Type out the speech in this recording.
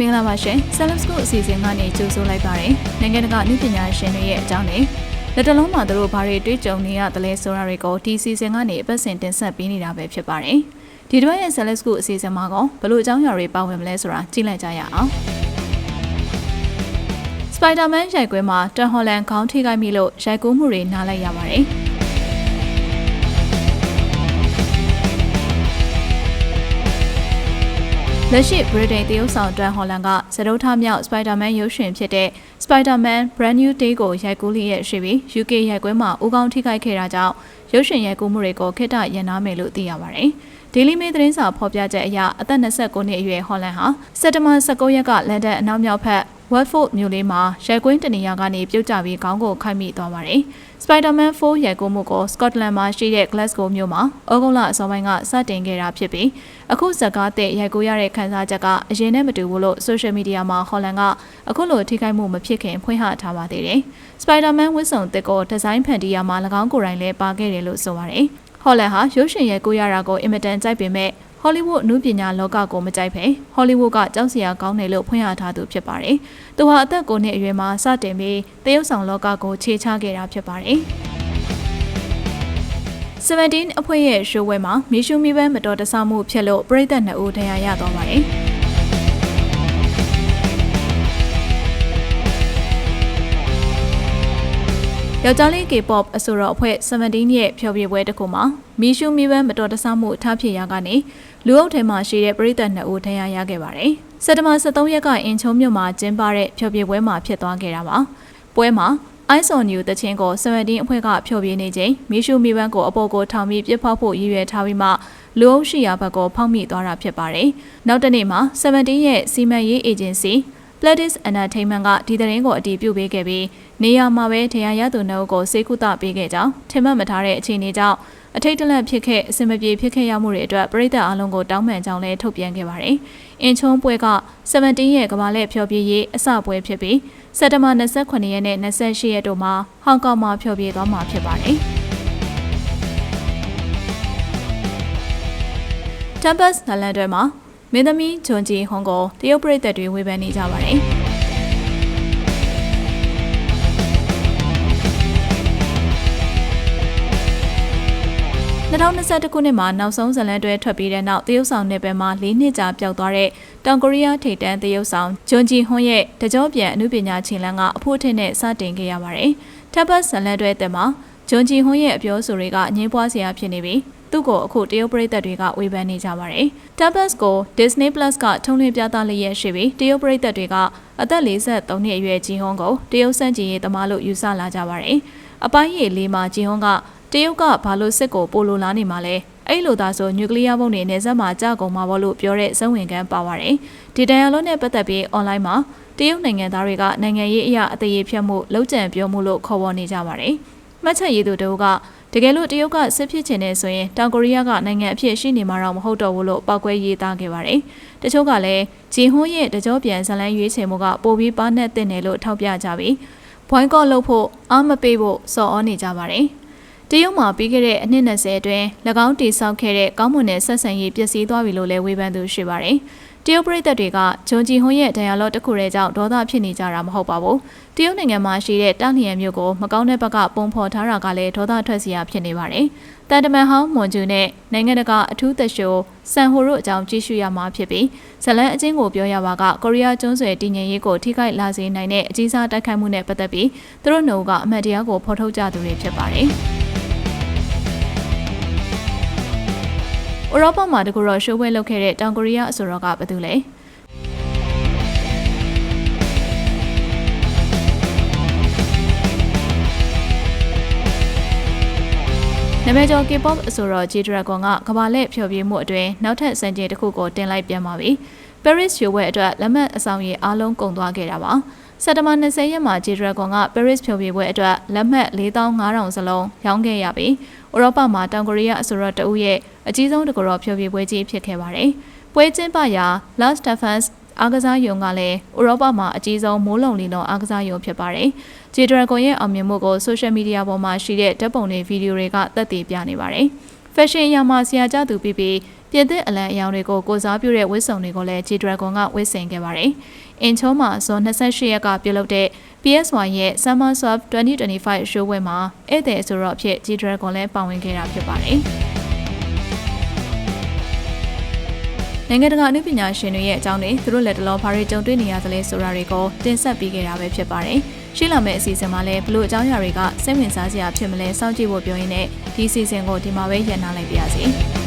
မင်္ဂလာပါရှင်။ Salus School အစီအစဉ်ကနေကြိုဆိုလိုက်ပါရစေ။နိုင်ငံတကာနည်းပညာရှင်တွေရဲ့အကြောင်းနဲ့လက်တလုံးမှာသူတို့ဘာတွေတွေ့ကြုံနေရတယ်လဲဆိုတာတွေကိုဒီအစီအစဉ်ကနေအပတ်စဉ်တင်ဆက်ပေးနေတာပဲဖြစ်ပါတယ်။ဒီတစ်ပတ်ရဲ့ Salus School အစီအစဉ်မှာကဘလို့အကြောင်းအရာတွေပါဝင်မလဲဆိုတာကြည့်လိုက်ကြရအောင်။ Spider-Man ရိုက်ကွဲမှာတန်ဟော်လန်ခေါင်းထိခိုက်မိလို့ရိုက်ကူးမှုတွေနားလိုက်ရပါတယ်။ လက်ရှိဗြိတိန်တရုတ်ဆောင်တန်ဟော်လန်ကစတုထမြောက်စပိုက်ဒါမန်ရုပ်ရှင်ဖြစ်တဲ့ Spider-Man Brand New Day ကိုရိုက်ကူးလျက်ရှိပြီး UK ရိုက်ကွဲမှာဦးကောင်းထိခိုက်ခဲ့တာကြောင့်ရုပ်ရှင်ရိုက်ကူးမှုတွေကိုခေတ္တရန်နာမယ်လို့သိရပါတယ်။ Daily Mail သတင်းစာဖော်ပြချက်အရအသက်29နှစ်အရွယ်ဟော်လန်ဟာစက်တဘာ19ရက်ကလန်ဒန်အနောက်မြောက်ဘက် Watford မြို့လေးမှာရိုက်ကွင်းတနေရာကနေပြုတ်ကျပြီးခေါင်းကိုခိုက်မိသွားပါတယ်။ Spider-Man 4ရိုက်ကူးမှုကို Scotland မှာရှိတဲ့ Glasgow မြို့မှာဩဂုတ်လအစောပိုင်းကစတင်ခဲ့တာဖြစ်ပြီးအခုဇက်ကားတဲ့ရိုက်ကူးရတဲ့ခန်းစားချက်ကအရင်နဲ့မတူဘူးလို့ social media မှာဟော်လန်ကအခုလိုထိခိုက်မှုမဖြစ်ခင်ဖွင့်ဟထားပါသေးတယ်။ Spider-Man ဝတ်စုံတစ်ကိုဒီဇိုင်းဖန်တီးရမှာ၎င်းကိုယ်တိုင်လည်းပါခဲ့တယ်လို့ဆိုပါတယ်။ ဟော်လန်ဟာရုပ်ရှင်ရိုက်ကူးရတာကိုအင်မတန်ကြိုက်ပေမဲ့ဟောလိဝုဒ်နုပညာလောကကိုမကြိုက်ဖဲဟောလိဝုဒ်ကကြောက်စရာကောင်းတယ်လို့ဖွင့်ရထားသူဖြစ်ပါတယ်။သူဟာအသက်9နှစ်အရွယ်မှာစတင်ပြီးတရုတ်ဆောင်လောကကိုခြေချခဲ့တာဖြစ်ပါတယ်။17အဖွဲ့ရဲ့ရှိုးဝဲမှာမီရှူမီဘန်းမတော်တဆမှုဖြစ်လို့ပြည်သက်2ဦးဒဏ်ရာရသွားပါတယ်။ ယောက်ျားလေး K-pop အဆိုတော်အဖွဲ့17ရဲ့ဖျော်ဖြေပွဲတစ်ခုမှာမီရှူမီဘန်းမတော်တဆမှုထားဖြစ်ရာကနေလူအုပ်ထဲမှာရှိတဲ့ပြည်သက်2ဦးဒဏ်ရာရခဲ့ပါတယ်။စက်တဘာ23ရက်ကအင်ချုံမြို့မှာကျင်းပတဲ့ဖျော်ဖြေပွဲမှာဖြစ်သွားခဲ့တာပါ။ပွဲမှာ Ice on You တချင်းကို17အဖွဲ့ကဖျော်ဖြေနေချိန်မီရှူမီဘန်းကိုအပေါ်ကိုထောင်ပြီးပြစ်ဖောက်ဖို့ရည်ရွယ်ထားပြီးမှလူအုပ်ရှိရာဘက်ကိုဖောက်မိသွားတာဖြစ်ပါတယ်။နောက်တနေ့မှာ17ရဲ့စီမံရေးအေဂျင်စီ Platis Entertainment ကဒီသတင်းကိုအတည်ပြုပေးခဲ့ပြီးနေရာမှာပဲတရားရသူနှုတ်ကိုစေကုသပေးခဲ့ကြောင်းထင်မှတ်မထားတဲ့အခြေအနေကြောင့်အထိတ်တလန့်ဖြစ်ခဲ့အစင်မပြေဖြစ်ခဲ့ရမှုတွေအတွက်ပြည်သက်အလုံးကိုတောင်းပန်ကြောင်းလည်းထုတ်ပြန်ခဲ့ပါတယ်။အင်ချုံပွဲက17ရဲ့ကမ္ဘာလက်ဖျော်ဖြေရေးအစပွဲဖြစ်ပြီးစက်တဘာ28ရက်နဲ့28ရက်တို့မှာဟောင်ကောင်မှာဖျော်ဖြေသွားမှာဖြစ်ပါတယ်။ Tempest နလန်တွေမှာ မင်းသမီးဂျွန်ဂျီဟွန်ကိုတရုတ်ပြည်သက်တွေဝေဖန်နေကြပါတယ်။2021ခုနှစ်မှာနောက်ဆုံးဇလန်တွဲထွက်ပြီးတဲ့နောက်တရုတ်ဆောင်နယ်ပယ်မှာ၄နှစ်ကြာပျောက်သွားတဲ့တောင်ကိုရီးယားထိပ်တန်းတရုတ်ဆောင်ဂျွန်ဂျီဟွန်ရဲ့တကြောပြန်အမှုပညာချင်းလန်းကအဖို့ထင်းနဲ့စတင်ခဲ့ရပါတယ်။တပ်ပတ်ဇလန်တွဲတဲ့မှာဂျွန်ဂျီဟွန်ရဲ့အပြောဆိုတွေကအငင်းပွားစရာဖြစ်နေပြီး သူ့ကိုအခုတရုတ်ပြည်သက်တွေကဝေဖန်နေကြပါတယ်။ Tapas ကို Disney Plus ကထုံးလွှင့်ပြသလျက်ရှိပြီးတရုတ်ပြည်သက်တွေကအသက်43နှစ်အရွယ်ဂျီဟွန်ကိုတရုတ်စန့်ကျင်ရေးသမားလို့ယူဆလာကြပါတယ်။အပိုင်းရည်လေးမှာဂျီဟွန်ကတရုတ်ကဘာလို့စစ်ကိုပိုလိုလာနေမှာလဲအဲ့လိုသာဆိုနျူကလ িয়ার ဘုံတွေနေဆက်မှာကြာကုန်မှာဘောလို့ပြောတဲ့ဇဝင်ကန်းပါပါတယ်ဒီတန်ရလုံးနဲ့ပတ်သက်ပြီးအွန်လိုင်းမှာတရုတ်နိုင်ငံသားတွေကနိုင်ငံရေးအရာအသေးဖြတ်မှုလောက်ကျန်ပြောမှုလို့ခေါ်ဝေါ်နေကြပါတယ်မှတ်ချက်ရေးသူတို့က တကယ်လို့တရုတ်ကစစ်ဖြစ်ချင်နေဆိုရင်တောင်ကိုရီးယားကနိုင်ငံအဖြစ်ရှိနေမှာတော့မဟုတ်တော့ဘူးလို့ပောက်ကွဲရေးသားခဲ့ပါတယ်တချို့ကလည်းဂျီဟွန်းရဲ့တကြောပြန်ဇလန်းရွေးချယ်မှုကပိုပြီးပါနဲ့တင်တယ်လို့ထောက်ပြကြပြီးဘွိုင်းကော့လုပ်ဖို့အားမပေးဖို့စော်ဩနေကြပါတယ်တရုတ်မှာပြီးခဲ့တဲ့အနှစ်20အတွင်း၎င်းတည်ဆောက်ခဲ့တဲ့ကောင်းမွန်တဲ့ဆက်ဆံရေးပျက်စီးသွားပြီလို့လည်းဝေဖန်သူရှိပါတယ်။ တရုတ်ပြည်သက်တွေကဂျွန်ဂျီဟွန်ရဲ့ဒိုင်ယာလော့တစ်ခုတည်းကြောင့်ဒေါသဖြစ်နေကြတာမဟုတ်ပါဘူး။တရုတ်နိုင်ငံမှာရှိတဲ့တာလျန်မြို့ကိုမကောင်းတဲ့ဘက်ကပုံဖော်ထားတာကလည်းဒေါသထွက်စရာဖြစ်နေပါတယ်။တန်တမန်ဟောင်းမွန်ဂျူနဲ့နိုင်ငံတကာအထူးသက်ရှိုးဆန်ဟိုတို့အကြောင်းကြည့်ရှုရမှာဖြစ်ပြီးဇလန်အချင်းကိုပြောရပါကကိုရီးယားကျွန်းဆွယ်တည်ငြိမ်ရေးကိုထိခိုက်လာစေနိုင်တဲ့အကြီးစားတိုက်ခိုက်မှုနဲ့ပတ်သက်ပြီးသူတို့နှုတ်ကအမှတ်တရားကိုဖော်ထုတ်ကြသူတွေဖြစ်ပါတယ်။ ဥရောပမှာတကူတော့ရှိုးပွဲလုပ်ခဲ့တဲ့တောင်ကိုရီးယားအဆိုတော်ကဘာတူလဲနာမည်ကျော် K-pop အဆိုတော် G-Dragon ကကမ္ဘာလက်ဖျော်ဖြေမှုအတွင်းနောက်ထပ်စံချိန်တစ်ခုကိုတင်လိုက်ပြန်ပါပြီ။ Paris ရွေးပွဲအတွက်လက်မှတ်အဆောင်ရည်အားလုံးကုန်သွားခဲ့တာပါ။စက်တဘာ20ရက်မှာ G-Dragon က Paris ဖျော်ဖြေပွဲအတွက်လက်မှတ်4500စလုံးရောင်းခဲ့ရပြီးဥရောပမှာတောင်ကိုရီးယားအဆိုတော်တဦးရဲ့အကြီးဆုံးတကောဖျော်ဖြေပွဲကြီးဖြစ်ခဲ့ပါတယ်။ပွဲကျင်းပရာ Las Stefans အားကစားယုံကလည်းဥရောပမှာအကြီးဆုံးမိုးလုံလီလုံးအားကစားယုံဖြစ်ပါတယ်။ J Dragon ရဲ့အောင်မြင်မှုကို social media ပေါ်မှာရှိတဲ့ဓာတ်ပုံတွေဗီဒီယိုတွေကသက်သေပြနေပါတယ်။ fashion အရာမှာဆရာကျသူပြီးပြီးပြည်သစ်အလံအယောင်တွေကိုကိုစားပြုတဲ့ဝစ်စုံတွေကိုလည်း G-Dragon ကဝစ်ဆင်ခဲ့ပါတယ်။အင်ချုံးမှာဇွန်28ရက်ကပြုလုပ်တဲ့ PSY ရဲ့ Summer Soft 2025 show ဝဲမှာဧည့်သည်ဆိုတော့အဖြစ် G-Dragon လည်းပါဝင်ခဲ့တာဖြစ်ပါတယ်။နိုင်ငံတကာအနုပညာရှင်တွေရဲ့အကြောင်းတွေသူတို့လက်တလောဘာတွေကြုံတွေ့နေရသလဲဆိုတာတွေကိုတင်ဆက်ပေးခဲ့တာပဲဖြစ်ပါတယ်။ ရှိလာမယ့်အစီအစဉ်မှာလည်းဘလို့အကြောင်းအရာတွေကစိတ်ဝင်စားစရာဖြစ်မလဲစောင့်ကြည့်ဖို့ပြောရင်းနဲ့ဒီအစီအစဉ်ကိုဒီမှာပဲရန်နာလိုက်ပါရစေ။